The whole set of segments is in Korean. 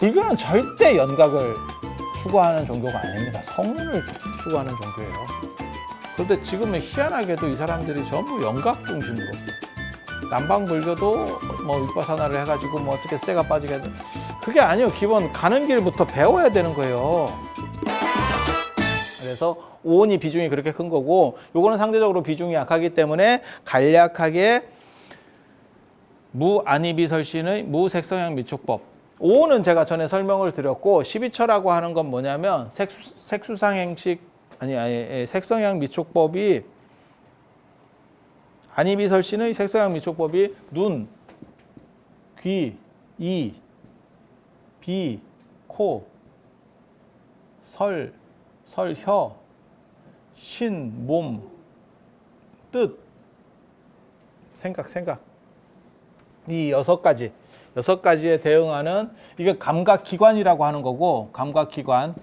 불교는 절대 연각을 추구하는 종교가 아닙니다. 성운을 추구하는 종교예요. 그런데 지금은 희한하게도 이 사람들이 전부 연각 중심으로 남방 불교도 뭐 윗바사나를 해가지고 뭐 어떻게 쇠가 빠지게 하지 그게 아니에요. 기본 가는 길부터 배워야 되는 거예요. 그래서 오온이 비중이 그렇게 큰 거고 요거는 상대적으로 비중이 약하기 때문에 간략하게 무안이비설신의 무색성향 미촉법 오온은 제가 전에 설명을 드렸고 12처라고 하는 건 뭐냐면 색수, 색수상행식 아니 아니 예, 색성향 미촉법이 안이비설신의 색성향 미촉법이 눈, 귀, 이, 비, 코, 설, 설혀, 신, 몸, 뜻, 생각, 생각. 이 여섯 가지, 여섯 가지에 대응하는 이게 감각 기관이라고 하는 거고, 감각 기관.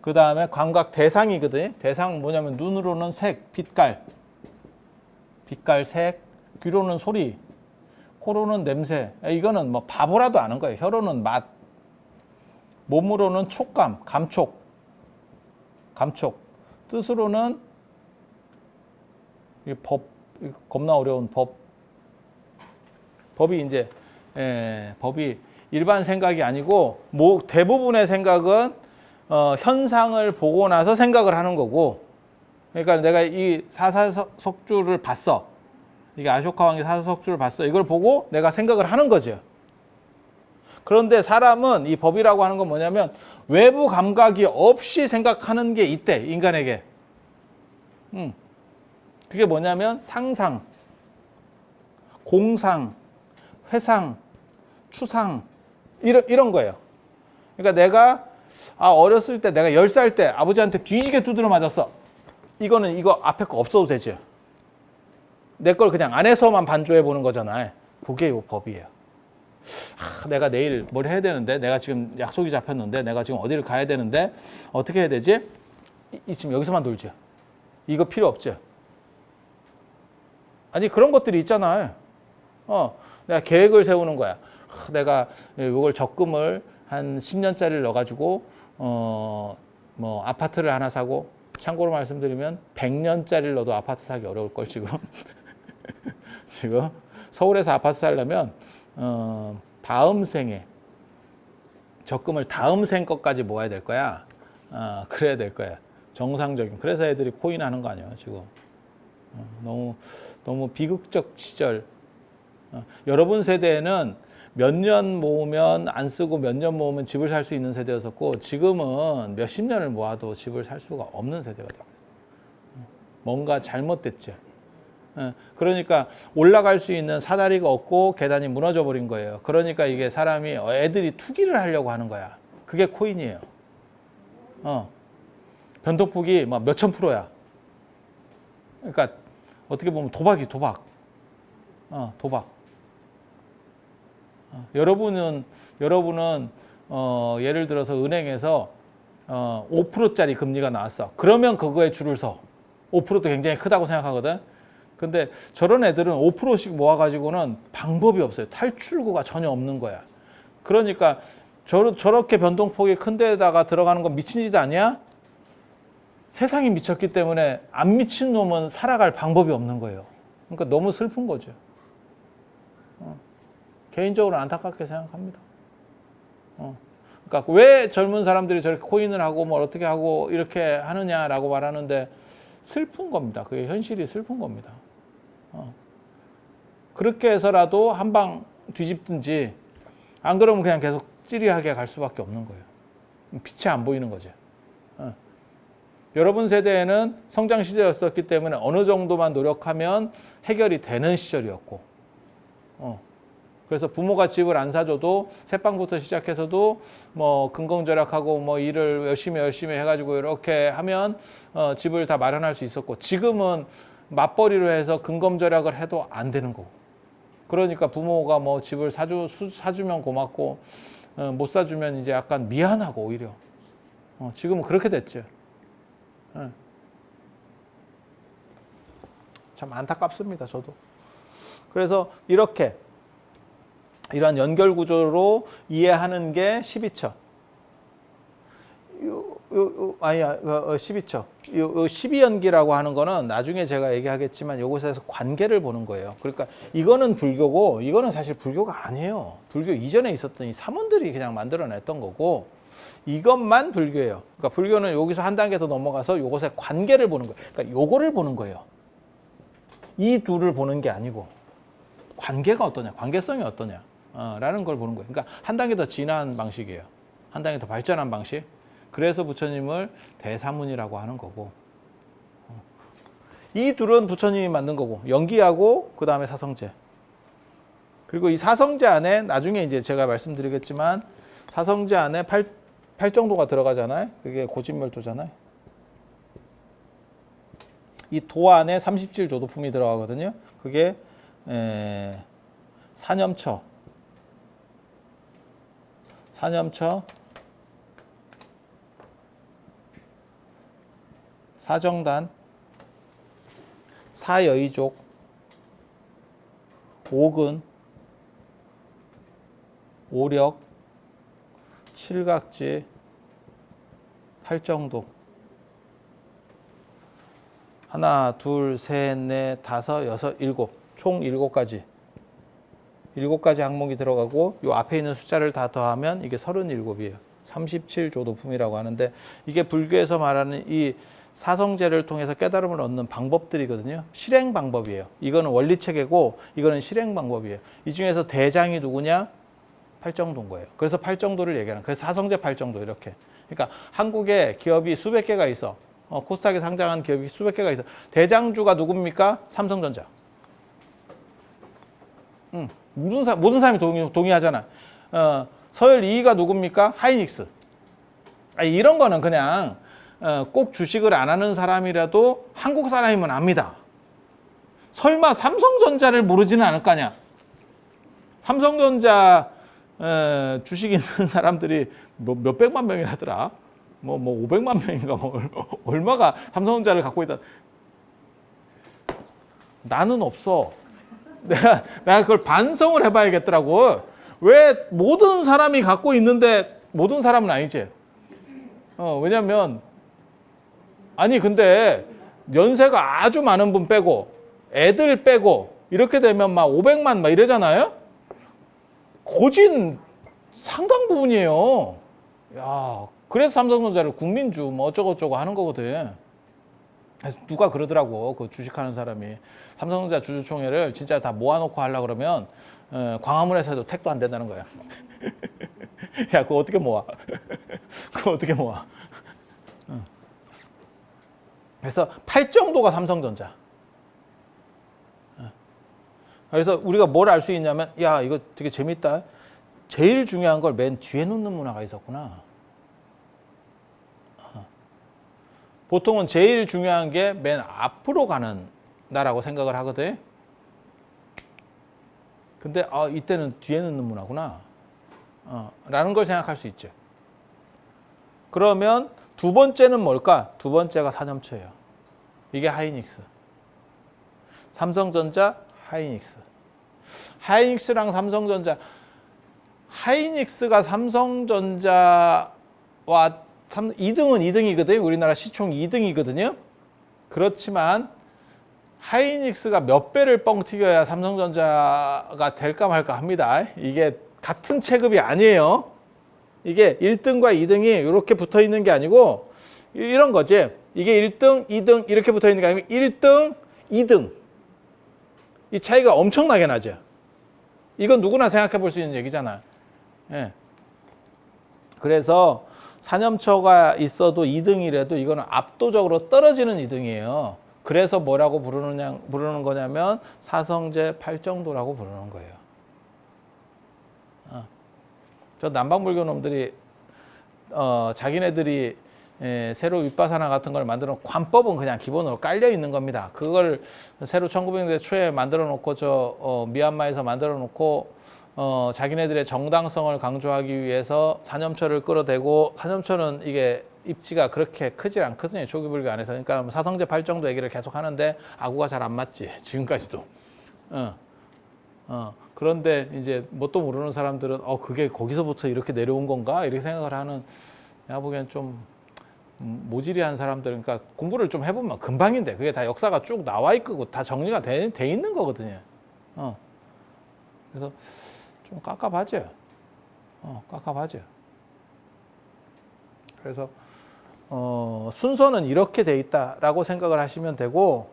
그 다음에 감각 대상이거든. 대상 뭐냐면 눈으로는 색, 빛깔, 빛깔, 색, 귀로는 소리, 코로는 냄새. 이거는 뭐 바보라도 아는 거예요. 혀로는 맛, 몸으로는 촉감, 감촉, 감촉. 뜻으로는 이 법, 겁나 어려운 법. 법이 이제 예, 법이 일반 생각이 아니고 뭐 대부분의 생각은 어, 현상을 보고 나서 생각을 하는 거고. 그러니까 내가 이 사사석주를 봤어. 이게 아쇼카 왕의 사사석주를 봤어. 이걸 보고 내가 생각을 하는 거죠. 그런데 사람은 이 법이라고 하는 건 뭐냐면 외부 감각이 없이 생각하는 게 있대 인간에게. 음. 그게 뭐냐면 상상, 공상, 회상, 추상 이런 이런 거예요. 그러니까 내가 아 어렸을 때 내가 열 살 때 아버지한테 뒤지게 두드려 맞았어. 이거는 이거 앞에 거 없어도 되죠. 내걸 그냥 안에서만 반조해 보는 거잖아요. 그게 요 법이에요. 아, 내가 내일 뭘 해야 되는데 내가 지금 약속이 잡혔는데 내가 지금 어디를 가야 되는데 어떻게 해야 되지? 이, 이 지금 여기서만 놀죠. 이거 필요 없죠. 아니 그런 것들이 있잖아요. 어, 내가 계획을 세우는 거야. 아, 내가 이걸 적금을 한 10년짜리를 넣어가지고 어, 뭐 아파트를 하나 사고 참고로 말씀드리면 100년짜리를 넣어도 아파트 사기 어려울 걸 지금. 지금 서울에서 아파트 살려면 어, 다음 생에 적금을 다음 생 것까지 모아야 될 거야. 어, 그래야 될 거야. 정상적인. 그래서 애들이 코인 하는 거 아니에요, 지금. 어, 너무 너무 비극적 시절. 어, 여러분 세대에는 몇 년 모으면 안 쓰고 몇 년 모으면 집을 살 수 있는 세대였었고 지금은 몇 십 년을 모아도 집을 살 수가 없는 세대가 되고 있어요. 뭔가 잘못됐죠. 예, 그러니까 올라갈 수 있는 사다리가 없고 계단이 무너져 버린 거예요. 그러니까 이게 사람이 애들이 투기를 하려고 하는 거야. 그게 코인이에요. 어. 변동폭이 막 몇천 프로야. 그러니까 어떻게 보면 도박이 도박. 어, 도박. 어, 여러분은 여러분은 어, 예를 들어서 은행에서 어, 5%짜리 금리가 나왔어. 그러면 그거에 줄을 서. 5%도 굉장히 크다고 생각하거든. 근데 저런 애들은 5%씩 모아가지고는 방법이 없어요. 탈출구가 전혀 없는 거야. 그러니까 저, 저렇게 변동폭이 큰 데다가 들어가는 건 미친 짓 아니야? 세상이 미쳤기 때문에 안 미친 놈은 살아갈 방법이 없는 거예요. 그러니까 너무 슬픈 거죠. 어. 개인적으로 안타깝게 생각합니다. 어. 그러니까 왜 젊은 사람들이 저렇게 코인을 하고 뭐 어떻게 하고 이렇게 하느냐라고 말하는데 슬픈 겁니다. 그게 현실이 슬픈 겁니다. 어. 그렇게 해서라도 한 방 뒤집든지 안 그러면 그냥 계속 찌리하게 갈 수밖에 없는 거예요. 빛이 안 보이는 거죠. 어. 여러분 세대에는 성장 시대였었기 때문에 어느 정도만 노력하면 해결이 되는 시절이었고, 어. 그래서 부모가 집을 안 사줘도 새빵부터 시작해서도 뭐 근검절약하고 뭐 일을 열심히 열심히 해가지고 이렇게 하면 어, 집을 다 마련할 수 있었고 지금은 맞벌이로 해서 근검절약을 해도 안 되는 거고 그러니까 부모가 뭐 집을 사주 수- 사주면 고맙고 어, 못 사주면 이제 약간 미안하고 오히려 어, 지금은 그렇게 됐죠. 예. 참 안타깝습니다. 저도. 그래서 이렇게 이런 연결 구조로 이해하는 게 12처. 요, 요, 요, 아니야, 어, 12처. 요, 요 12연기라고 하는 거는 나중에 제가 얘기하겠지만 요것에서 관계를 보는 거예요. 그러니까 이거는 불교고 이거는 사실 불교가 아니에요. 불교 이전에 있었던 이 사문들이 그냥 만들어냈던 거고 이것만 불교예요. 그러니까 불교는 여기서 한 단계 더 넘어가서 요것의 관계를 보는 거예요. 그러니까 요거를 보는 거예요. 이 둘을 보는 게 아니고 관계가 어떠냐, 관계성이 어떠냐, 어, 라는 걸 보는 거예요. 그러니까 한 단계 더 진화한 방식이에요. 한 단계 더 발전한 방식. 그래서 부처님을 대사문이라고 하는 거고. 어. 이 둘은 부처님이 만든 거고, 연기하고 그 다음에 사성제. 그리고 이 사성제 안에 나중에 이제 제가 말씀드리겠지만 사성제 안에 팔, 팔정도가 들어가잖아요. 그게 고진멸도잖아요. 이 도 안에 37조도품이 들어가거든요. 그게 에, 사념처, 사념처, 사정단, 사여의족, 오근, 오력, 칠각지, 팔정도. 하나, 둘, 셋, 넷, 다섯, 여섯, 일곱. 총 일곱 가지. 일곱 가지 항목이 들어가고 요 앞에 있는 숫자를 다 더하면 이게 서른일곱이에요. 37조 도품이라고 하는데 이게 불교에서 말하는 이 사성제를 통해서 깨달음을 얻는 방법들이거든요. 실행 방법이에요. 이거는 원리 체계고 이거는 실행 방법이에요. 이 중에서 대장이 누구냐? 팔정도인 거예요. 그래서 팔정도를 얘기하는. 그래서 사성제 팔정도 이렇게. 그러니까 한국에 기업이 수백 개가 있어. 어, 코스닥에 상장한 기업이 수백 개가 있어. 대장주가 누굽니까? 삼성전자. 응. 모든, 사, 모든 사람이 동의, 동의하잖아. 어, 서열 2위가 누굽니까? 하이닉스. 아, 이런 거는 그냥 어, 꼭 주식을 안 하는 사람이라도 한국 사람이면 압니다. 설마 삼성전자를 모르지는 않을 거 아니야. 삼성전자 에, 주식 있는 사람들이 뭐 몇백만 명이라더라. 뭐, 뭐 500만 명인가 뭐 얼마가 삼성전자를 갖고 있다. 나는 없어. 내가, 내가 그걸 반성을 해봐야겠더라고. 왜 모든 사람이 갖고 있는데 모든 사람은 아니지. 어, 왜냐면 아니 근데 연세가 아주 많은 분 빼고 애들 빼고 이렇게 되면 막 500만 막 이러잖아요. 고진 상당 부분이에요. 야, 그래서 삼성전자를 국민주 뭐 어쩌고저쩌고 하는 거거든. 그래서 누가 그러더라고 그 주식하는 사람이 삼성전자 주주총회를 진짜 다 모아놓고 하려 그러면 어, 광화문에서도 택도 안 된다는 거야. 야, 그거 어떻게 모아? 그거 어떻게 모아? 어. 그래서 8 정도가 삼성전자. 어. 그래서 우리가 뭘 알 수 있냐면, 야, 이거 되게 재밌다. 제일 중요한 걸 맨 뒤에 놓는 문화가 있었구나. 어. 보통은 제일 중요한 게 맨 앞으로 가는 나라고 생각을 하거든. 근데 아, 이때는 뒤에 놓는 문화구나. 어, 라는 걸 생각할 수 있죠. 그러면 두 번째는 뭘까? 두 번째가 사념처예요. 이게 하이닉스. 삼성전자, 하이닉스. 하이닉스랑 삼성전자. 하이닉스가 삼성전자와 2등은 2등이거든요. 우리나라 시총 2등이거든요. 그렇지만 하이닉스가 몇 배를 뻥 튀겨야 삼성전자가 될까 말까 합니다. 이게 같은 체급이 아니에요. 이게 1등과 2등이 이렇게 붙어 있는 게 아니고 이런 거지. 이게 1등, 2등 이렇게 붙어 있는 게 아니고 1등, 2등. 이 차이가 엄청나게 나죠. 이건 누구나 생각해 볼 수 있는 얘기잖아. 예. 그래서 사념처가 있어도 2등이라도 이거는 압도적으로 떨어지는 2등이에요. 그래서 뭐라고 부르느냐, 부르는 거냐면 사성제 팔정도라고 부르는 거예요. 어. 저 남방불교 놈들이 어, 자기네들이 에, 새로 윗바사나 같은 걸 만들어 관법은 그냥 기본으로 깔려 있는 겁니다. 그걸 새로 1900년대 초에 만들어 놓고 저 어, 미얀마에서 만들어 놓고 어, 자기네들의 정당성을 강조하기 위해서 사념처를 끌어대고 사념처는 이게 입지가 그렇게 크질 않거든요. 조기불교 안에서. 그러니까 사성제 팔정도 얘기를 계속 하는데 아구가 잘 안 맞지. 지금까지도. 어. 어, 그런데 이제 뭣도 모르는 사람들은 어 그게 거기서부터 이렇게 내려온 건가 이렇게 생각을 하는 내가 보기엔 좀 음, 모질이한 사람들 그러니까 공부를 좀 해보면 금방인데 그게 다 역사가 쭉 나와 있고 다 정리가 돼, 돼 있는 거거든요. 어. 그래서 좀 깝깝하죠. 어, 깝깝하죠. 그래서 어, 순서는 이렇게 돼 있다라고 생각을 하시면 되고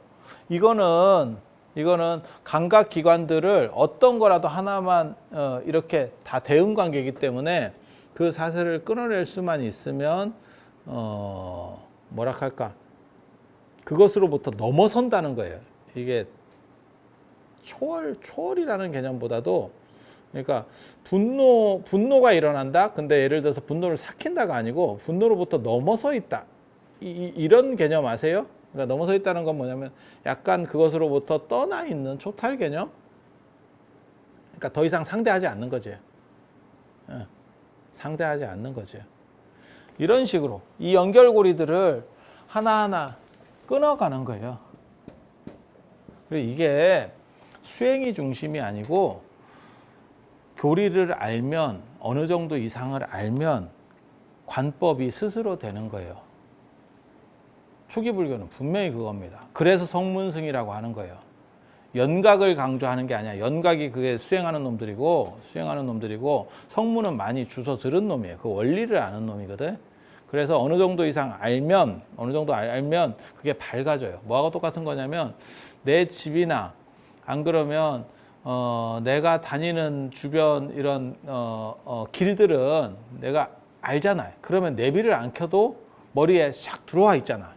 이거는 이거는 감각 기관들을 어떤 거라도 하나만 어, 이렇게 다 대응 관계이기 때문에 그 사슬을 끊어낼 수만 있으면 어, 뭐라 할까 그것으로부터 넘어선다는 거예요. 이게 초월 초월이라는 개념보다도 그러니까 분노 분노가 일어난다. 근데 예를 들어서 분노를 삭힌다가 아니고 분노로부터 넘어서 있다. 이, 이- 이런 개념 아세요? 그러니까 넘어서 있다는 건 뭐냐면 약간 그것으로부터 떠나 있는 초탈 개념. 그러니까 더 이상 상대하지 않는 거지. 예, 상대하지 않는 거지. 이런 식으로 이 연결고리들을 하나하나 끊어가는 거예요. 그리고 이게 수행이 중심이 아니고 교리를 알면 어느 정도 이상을 알면 관법이 스스로 되는 거예요. 초기 불교는 분명히 그겁니다. 그래서 성문승이라고 하는 거예요. 연각을 강조하는 게 아니야. 연각이 그게 수행하는 놈들이고 수행하는 놈들이고 성문은 많이 주워 들은 놈이에요. 그 원리를 아는 놈이거든. 그래서 어느 정도 이상 알면 어느 정도 알- 알면 그게 밝아져요. 뭐하고 똑같은 거냐면 내 집이나 안 그러면 어, 내가 다니는 주변 이런 어, 어, 길들은 내가 알잖아요. 그러면 내비를 안 켜도 머리에 샥 들어와 있잖아.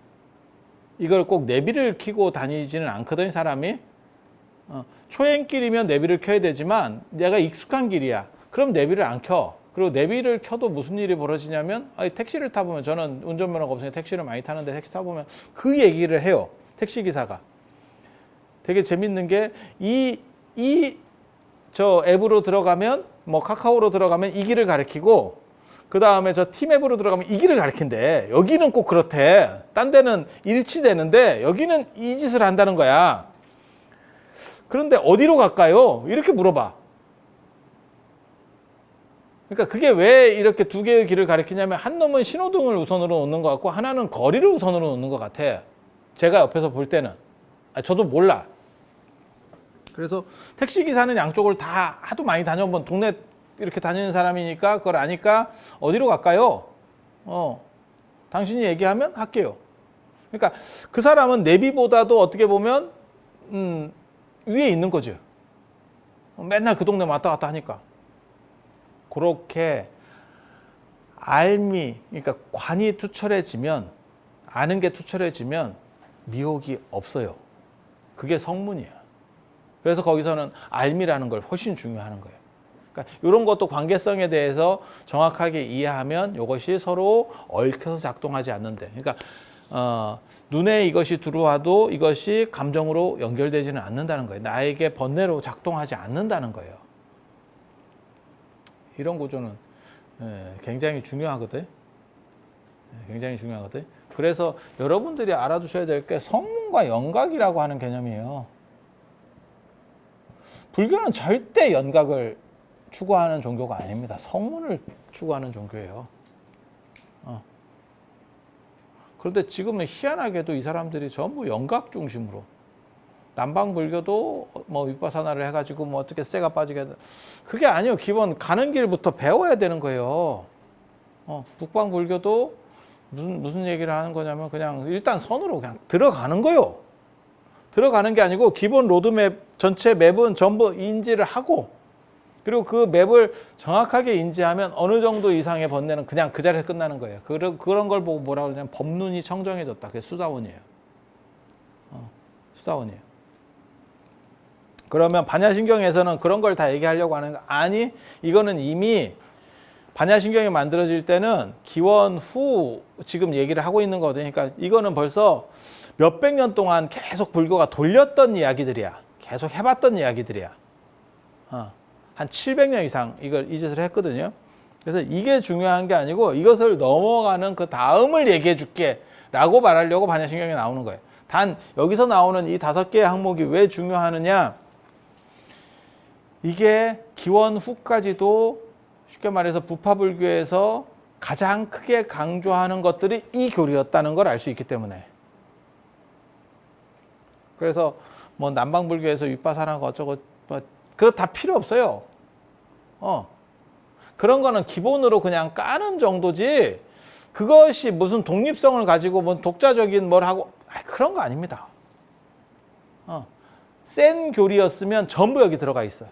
이걸 꼭 내비를 켜고 다니지는 않거든 사람이. 어, 초행길이면 내비를 켜야 되지만 내가 익숙한 길이야. 그럼 내비를 안 켜. 그리고 내비를 켜도 무슨 일이 벌어지냐면 아니, 택시를 타보면 저는 운전면허가 없으니까 택시를 많이 타는데 택시 타보면 그 얘기를 해요. 택시 기사가. 되게 재밌는 게 이 이 저 앱으로 들어가면 뭐 카카오로 들어가면 이 길을 가리키고 그 다음에 저 팀앱으로 들어가면 이 길을 가리킨대. 여기는 꼭 그렇대. 딴 데는 일치되는데 여기는 이 짓을 한다는 거야. 그런데 어디로 갈까요? 이렇게 물어봐. 그러니까 그게 왜 이렇게 두 개의 길을 가리키냐면 한 놈은 신호등을 우선으로 놓는 것 같고 하나는 거리를 우선으로 놓는 것 같아. 제가 옆에서 볼 때는. 아, 저도 몰라. 그래서 택시 기사는 양쪽을 다 하도 많이 다녀본 동네 이렇게 다니는 사람이니까 그걸 아니까 어디로 갈까요? 어, 당신이 얘기하면 할게요. 그러니까 그 사람은 내비보다도 어떻게 보면 음, 위에 있는 거죠. 맨날 그 동네 왔다 갔다 하니까. 그렇게 알미, 그러니까 관이 투철해지면 아는 게 투철해지면 미혹이 없어요. 그게 성문이야. 그래서 거기서는 알미라는 걸 훨씬 중요하는 거예요. 그러니까 이런 것도 관계성에 대해서 정확하게 이해하면 이것이 서로 얽혀서 작동하지 않는데, 그러니까 어, 눈에 이것이 들어와도 이것이 감정으로 연결되지는 않는다는 거예요. 나에게 번뇌로 작동하지 않는다는 거예요. 이런 구조는 예, 굉장히 중요하거든. 예, 굉장히 중요하거든. 그래서 여러분들이 알아두셔야 될 게 성문과 연각이라고 하는 개념이에요. 불교는 절대 연각을 추구하는 종교가 아닙니다. 성문을 추구하는 종교예요. 어. 그런데 지금은 희한하게도 이 사람들이 전부 연각 중심으로 남방 불교도 뭐 윗바사나를 해가지고 뭐 어떻게 쇠가 빠지게 그게 아니에요. 기본 가는 길부터 배워야 되는 거예요. 어, 북방 불교도 무슨 무슨 얘기를 하는 거냐면 그냥 일단 선으로 그냥 들어가는 거요. 들어가는 게 아니고 기본 로드맵 전체 맵은 전부 인지를 하고 그리고 그 맵을 정확하게 인지하면 어느 정도 이상의 번뇌는 그냥 그 자리에서 끝나는 거예요. 그런 그런 걸 보고 뭐라 그러냐면 법눈이 청정해졌다. 그게 수다원이에요. 어, 수다원이에요. 그러면 반야신경에서는 그런 걸 다 얘기하려고 하는 거 아니 이거는 이미 반야신경이 만들어질 때는 기원 후 지금 얘기를 하고 있는 거거든요. 그러니까 이거는 벌써 몇백 년 동안 계속 불교가 돌렸던 이야기들이야. 계속 해봤던 이야기들이야. 어, 한 700년 이상 이걸 이 짓을 했거든요. 그래서 이게 중요한 게 아니고 이것을 넘어가는 그 다음을 얘기해 줄게 라고 말하려고 반야신경이 나오는 거예요. 단 여기서 나오는 이 다섯 개의 항목이 왜 중요하느냐? 이게 기원 후까지도 쉽게 말해서 부파불교에서 가장 크게 강조하는 것들이 이 교리였다는 걸 알 수 있기 때문에 그래서 뭐 남방불교에서 윗바사나가 어쩌고 뭐 그거 다 필요 없어요. 어 그런 거는 기본으로 그냥 까는 정도지 그것이 무슨 독립성을 가지고 뭐 독자적인 뭘 하고 아, 그런 거 아닙니다. 어. 센 교리였으면 전부 여기 들어가 있어요.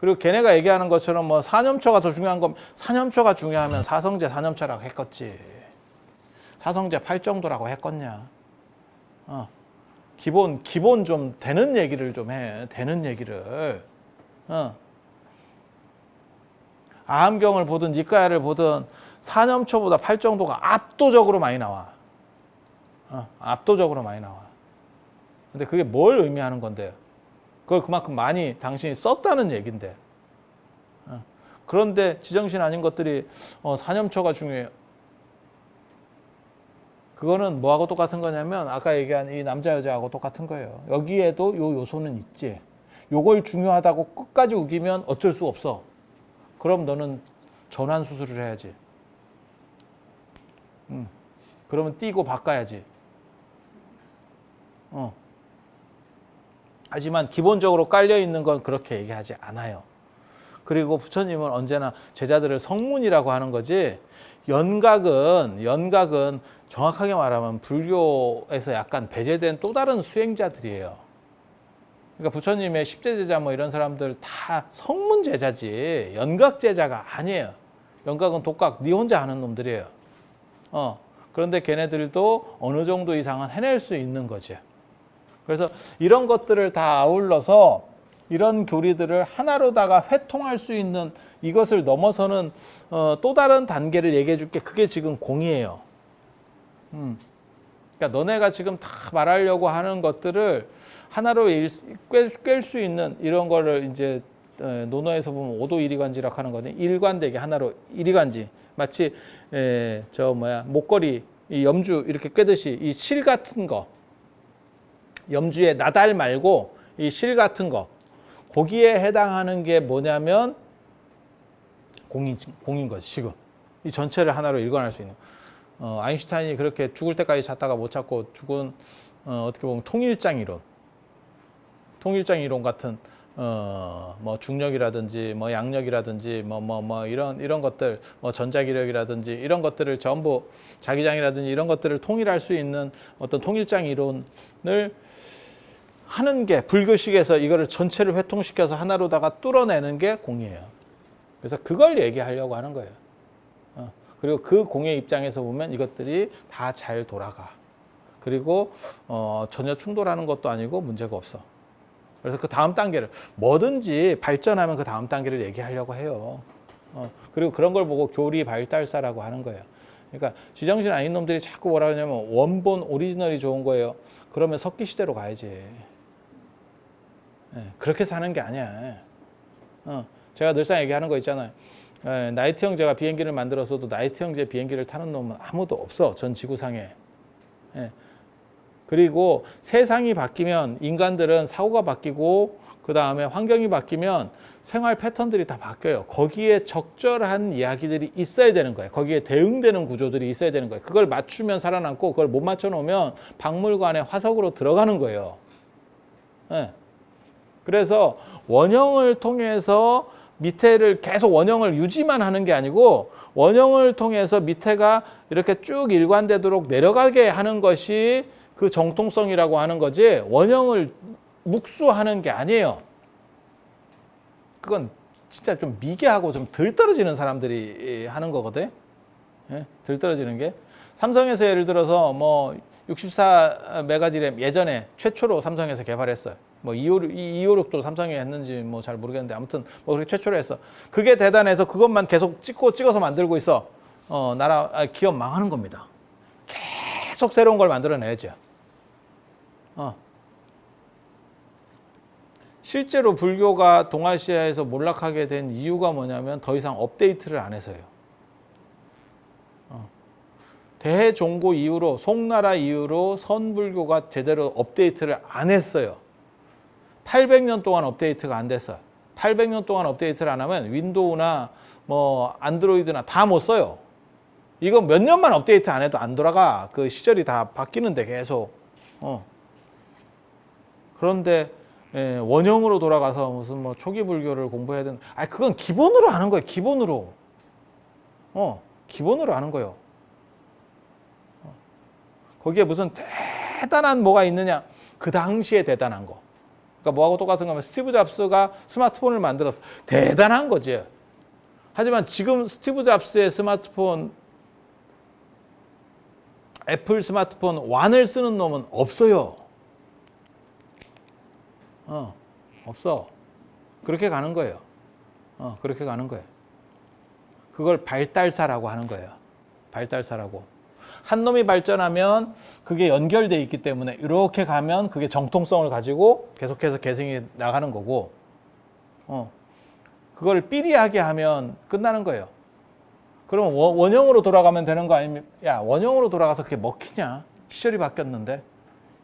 그리고 걔네가 얘기하는 것처럼 뭐 사념초가 더 중요한 건 사념초가 중요하면 사성제 사념초라고 했겠지. 사성제 팔 정도라고 했겠냐. 어. 기본 기본 좀 되는 얘기를 좀 해. 되는 얘기를. 어. 아함경을 보든 니까야를 보든 사념초보다 팔 정도가 압도적으로 많이 나와. 어, 압도적으로 많이 나와. 근데 그게 뭘 의미하는 건데요? 그걸 그만큼 많이 당신이 썼다는 얘긴데. 어, 그런데 지정신 아닌 것들이 어, 사념초가 중요해요. 그거는 뭐하고 똑같은 거냐면 아까 얘기한 이 남자 여자하고 똑같은 거예요. 여기에도 요 요소는 있지. 요걸 중요하다고 끝까지 우기면 어쩔 수 없어. 그럼 너는 전환 수술을 해야지. 음. 그러면 띄고 바꿔야지. 어. 하지만 기본적으로 깔려 있는 건 그렇게 얘기하지 않아요. 그리고 부처님은 언제나 제자들을 성문이라고 하는 거지. 연각은 연각은 정확하게 말하면 불교에서 약간 배제된 또 다른 수행자들이에요. 그러니까 부처님의 십제 제자 뭐 이런 사람들 다 성문 제자지 연각 제자가 아니에요. 연각은 독각 네 혼자 하는 놈들이에요. 어. 그런데 걔네들도 어느 정도 이상은 해낼 수 있는 거지. 그래서 이런 것들을 다 아울러서 이런 교리들을 하나로다가 회통할 수 있는 이것을 넘어서는 어, 또 다른 단계를 얘기해 줄게. 그게 지금 공이에요. 음. 그러니까 너네가 지금 다 말하려고 하는 것들을 하나로 꿰 수 있는 이런 거를 이제 어, 논어에서 보면 오도 일이관지라고 하는 거는 일관되게 하나로 일이관지 마치 에, 저 뭐야 목걸이 이 염주 이렇게 꿰듯이 이 실 같은 거 염주의 나달 말고 이 실 같은 거 거기에 해당하는 게 뭐냐면 공인 공인 거지 지금. 이 전체를 하나로 일관할 수 있는. 어, 아인슈타인이 그렇게 죽을 때까지 찾다가 못 찾고 죽은 어, 어떻게 보면 통일장 이론. 통일장 이론 같은 어, 뭐 중력이라든지 뭐 양력이라든지 뭐뭐 뭐 이런 이런 것들 뭐 전자기력이라든지 이런 것들을 전부 자기장이라든지 이런 것들을 통일할 수 있는 어떤 통일장 이론을 하는 게 불교식에서 이거를 전체를 회통시켜서 하나로다가 뚫어내는 게 공이에요. 그래서 그걸 얘기하려고 하는 거예요. 어, 그리고 그 공의 입장에서 보면 이것들이 다 잘 돌아가. 그리고 어, 전혀 충돌하는 것도 아니고 문제가 없어. 그래서 그 다음 단계를 뭐든지 발전하면 그 다음 단계를 얘기하려고 해요. 어, 그리고 그런 걸 보고 교리 발달사라고 하는 거예요. 그러니까 지정신 아닌 놈들이 자꾸 뭐라 하냐면 원본 오리지널이 좋은 거예요. 그러면 석기 시대로 가야지. 예, 그렇게 사는 게 아니야. 어, 제가 늘상 얘기하는 거 있잖아요. 예, 나이트 형제가 비행기를 만들어서도 나이트 형제 비행기를 타는 놈은 아무도 없어. 전 지구상에. 예. 그리고 세상이 바뀌면 인간들은 사고가 바뀌고 그 다음에 환경이 바뀌면 생활 패턴들이 다 바뀌어요. 거기에 적절한 이야기들이 있어야 되는 거예요. 거기에 대응되는 구조들이 있어야 되는 거예요. 그걸 맞추면 살아남고 그걸 못 맞춰 놓으면 박물관에 화석으로 들어가는 거예요. 네. 그래서 원형을 통해서 밑에를 계속 원형을 유지만 하는 게 아니고 원형을 통해서 밑에가 이렇게 쭉 일관되도록 내려가게 하는 것이 그 정통성이라고 하는 거지 원형을 묵수하는 게 아니에요. 그건 진짜 좀 미개하고 좀 덜 떨어지는 사람들이 하는 거거든. 예? 덜 떨어지는 게 삼성에서 예를 들어서 뭐 64 메가디램 예전에 최초로 삼성에서 개발했어요. 뭐 256, 256도 삼성이 했는지 뭐 잘 모르겠는데 아무튼 뭐 그렇게 최초로 했어. 그게 대단해서 그것만 계속 찍고 찍어서 만들고 있어. 어, 나라 아, 기업 망하는 겁니다. 계속 새로운 걸 만들어내야죠. 어. 실제로 불교가 동아시아에서 몰락하게 된 이유가 뭐냐면 더 이상 업데이트를 안 해서요. 어. 대종고 이후로 송나라 이후로 선불교가 제대로 업데이트를 안 했어요. 800년 동안 업데이트가 안 됐어요. 800년 동안 업데이트를 안 하면 윈도우나 뭐 안드로이드나 다 못 써요. 이거 몇 년만 업데이트 안 해도 안 돌아가. 그 시절이 다 바뀌는데 계속. 어. 그런데 예, 원형으로 돌아가서 무슨 뭐 초기 불교를 공부해야 되는. 아, 그건 기본으로 하는 거예요. 기본으로. 어, 기본으로 하는 거예요. 어. 거기에 무슨 대단한 뭐가 있느냐? 그 당시에 대단한 거. 그러니까 뭐하고 똑같은 거면 스티브 잡스가 스마트폰을 만들었어. 대단한 거지. 하지만 지금 스티브 잡스의 스마트폰 애플 스마트폰 1을 쓰는 놈은 없어요. 어, 없어. 그렇게 가는 거예요. 어, 그렇게 가는 거예요. 그걸 발달사라고 하는 거예요. 발달사라고. 한 놈이 발전하면 그게 연결돼 있기 때문에 이렇게 가면 그게 정통성을 가지고 계속해서 계승이 나가는 거고, 어, 그걸 삐리하게 하면 끝나는 거예요. 원- 원형으로 돌아가면 되는 거 아닙니까? 야, 원형으로 돌아가서 그게 먹히냐? 시절이 바뀌었는데.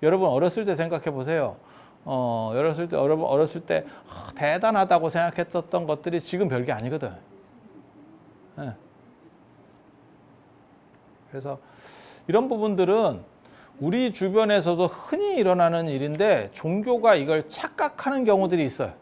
여러분 어렸을 때 생각해 보세요. 어, 어렸을 때 여러분 어렸을 때 아, 대단하다고 생각했었던 것들이 지금 별게 아니거든. 예. 그래서 이런 부분들은 우리 주변에서도 흔히 일어나는 일인데 종교가 이걸 착각하는 경우들이 있어요.